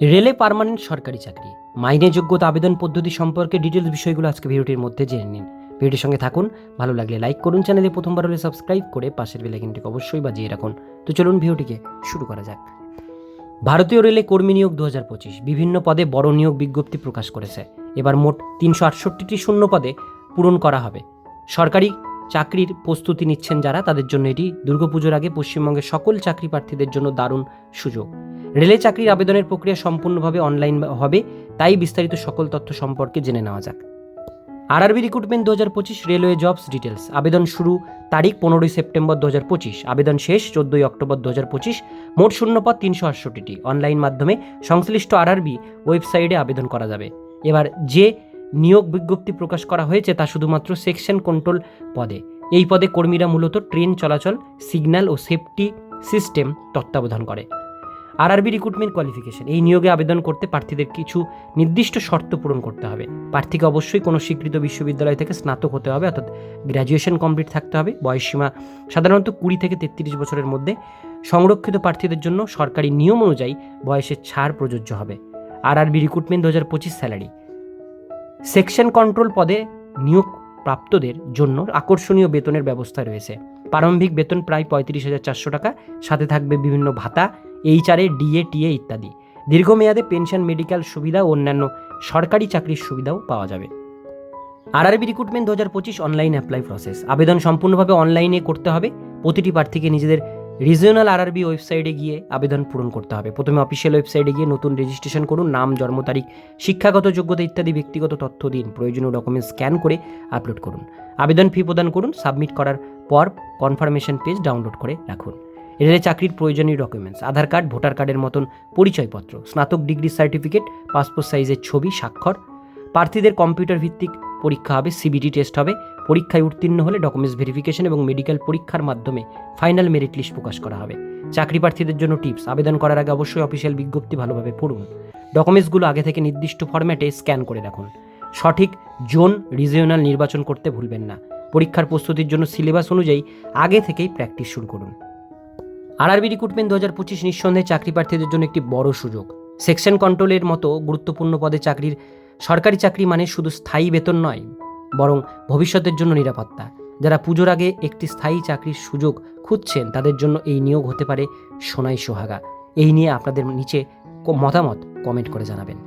রেলে পার্মানেন্ট সরকারি চাকরি। মাইনে যোগ্যতা আবেদন পদ্ধতি সম্পর্কে ডিটেলস বিষয়গুলো আজকে ভিডিওটির মধ্যে জেনে নিন। ভিডিওটির সঙ্গে থাকুন, ভালো লাগলে লাইক করুন, চ্যানেলে প্রথমবার হলে সাবস্ক্রাইব করে পাশের বেলাইকনটিকে অবশ্যই বাজিয়ে রাখুন। তো চলুন ভিডিওটিকে শুরু করা যাক। ভারতীয় রেলে কর্মী নিয়োগ দু হাজার পঁচিশ, বিভিন্ন পদে বড় নিয়োগ বিজ্ঞপ্তি প্রকাশ করেছে। এবার মোট তিনশো আটষট্টিটি শূন্য পদে পূরণ করা হবে। সরকারি চাকরির প্রস্তুতি নিচ্ছেন যারা, তাদের জন্য এটি দুর্গাপুজোর আগে পশ্চিমবঙ্গের সকল চাকরি প্রার্থীদের জন্য দারুণ সুযোগ। রেলে চাকরির আবেদনের প্রক্রিয়া সম্পূর্ণভাবে অনলাইন হবে, তাই বিস্তারিত সকল তথ্য সম্পর্কে জেনে নেওয়া যাক। আরআরবি রিক্রুটমেন্ট দু হাজার পঁচিশ রেলওয়ে জবস ডিটেলস আবেদন শুরু তারিখ পনেরোই সেপ্টেম্বর দু হাজার পঁচিশ। আবেদন শেষ চোদ্দোই অক্টোবর দু হাজার পঁচিশ। মোট শূন্যপদ তিনশো আটষট্টিটি। অনলাইন মাধ্যমে সংশ্লিষ্ট আরআরবি ওয়েবসাইটে আবেদন করা যাবে। এবার যে নিয়োগ বিজ্ঞপ্তি প্রকাশ করা হয়েছে তা শুধুমাত্র সেকশন কন্ট্রোল পদে। এই পদে কর্মীরা মূলত ট্রেন চলাচল সিগন্যাল ও সেফটি সিস্টেম তত্ত্বাবধান করে। আরআরবি রিক্রুটমেন্ট কোয়ালিফিকেশন এই নিয়োগে আবেদন করতে প্রার্থীদের কিছু নির্দিষ্ট শর্ত পূরণ করতে হবে। প্রার্থীকে অবশ্যই কোনো স্বীকৃত বিশ্ববিদ্যালয় থেকে স্নাতক হতে হবে, অর্থাৎ গ্র্যাজুয়েশন কমপ্লিট থাকতে হবে। বয়সসীমা সাধারণত কুড়ি থেকে তেত্রিশ বছরের মধ্যে। সংরক্ষিত প্রার্থীদের জন্য সরকারি নিয়ম অনুযায়ী বয়সের ছাড় প্রযোজ্য হবে। আরআরবি রিক্রুটমেন্ট দু হাজার পঁচিশ স্যালারি সেকশন কন্ট্রোল পদে নিয়োগ প্রাপ্তদের জন্য আকর্ষণীয় বেতনের ব্যবস্থা রয়েছে। প্রারম্ভিক বেতন প্রায় পঁয়ত্রিশ হাজার চারশো টাকা, সাথে থাকবে বিভিন্ন ভাতা এইচআরএ ডিএ টিএ ইত্যাদি। দীর্ঘমেয়াদে পেনশন, মেডিকেল সুবিধা ও অন্যান্য সরকারি চাকরির সুবিধাও পাওয়া যাবে। আরআরবি রিক্রুটমেন্ট দু হাজার পঁচিশ অনলাইন অ্যাপ্লাই প্রসেস আবেদন সম্পূর্ণভাবে অনলাইনে করতে হবে। প্রতিটি প্রার্থীকে নিজেদের রিজিওনাল আরআরবি ওয়েবসাইটে গিয়ে আবেদন পূরণ করতে হবে। প্রথমে অফিসিয়াল ওয়েবসাইটে গিয়ে নতুন রেজিস্ট্রেশন করুন, নাম, জন্ম তারিখ, শিক্ষাগত যোগ্যতা ইত্যাদি ব্যক্তিগত তথ্য দিন, প্রয়োজনীয় ডকুমেন্ট স্ক্যান করে আপলোড করুন। আবেদন ফি প্রদান করুন সাবমিট করার পর কনফার্মেশন পেজ ডাউনলোড করে রাখুন। রেলে চাকরির প্রয়োজনীয় ডকুমেন্টস আধার কার্ড ভোটার কার্ডের মতন পরিচয়পত্র, স্নাতক ডিগ্রি সার্টিফিকেট পাসপোর্ট সাইজের ছবি, স্বাক্ষর। প্রার্থীদের কম্পিউটার ভিত্তিক পরীক্ষা হবে সিবিডি টেস্ট হবে। পরীক্ষায় উত্তীর্ণ হলে ডকুমেন্টস ভেরিফিকেশন এবং মেডিকেল পরীক্ষার মাধ্যমে ফাইনাল মেরিট লিস্ট প্রকাশ করা হবে। চাকরি প্রার্থীদের জন্য টিপস আবেদন করার আগে অবশ্যই অফিসিয়াল বিজ্ঞপ্তি ভালোভাবে পড়ুন। ডকুমেন্টসগুলো আগে থেকে নির্দিষ্ট ফরম্যাটে স্ক্যান করে রাখুন। সঠিক জোন রিজিওনাল নির্বাচন করতে ভুলবেন না। পরীক্ষার প্রস্তুতির জন্য সিলেবাস অনুযায়ী আগে থেকেই প্র্যাকটিস শুরু করুন। আরআরবি রিক্রুটমেন্ট দু হাজার পঁচিশ নিঃসন্দেহে চাকরি প্রার্থীদের জন্য একটি বড় সুযোগ। সেকশন কন্ট্রোলের মতো গুরুত্বপূর্ণ পদে চাকরির সরকারি চাকরি মানে শুধু স্থায়ী বেতন নয়, বরং ভবিষ্যতের জন্য নিরাপত্তা। যারা পুজোর আগে একটি স্থায়ী চাকরির সুযোগ খুঁজছেন, তাদের জন্য এই নিয়োগ হতে পারে সোনাই সোহাগা। এই নিয়ে আপনাদের নিচে মতামত কমেন্ট করে জানাবেন।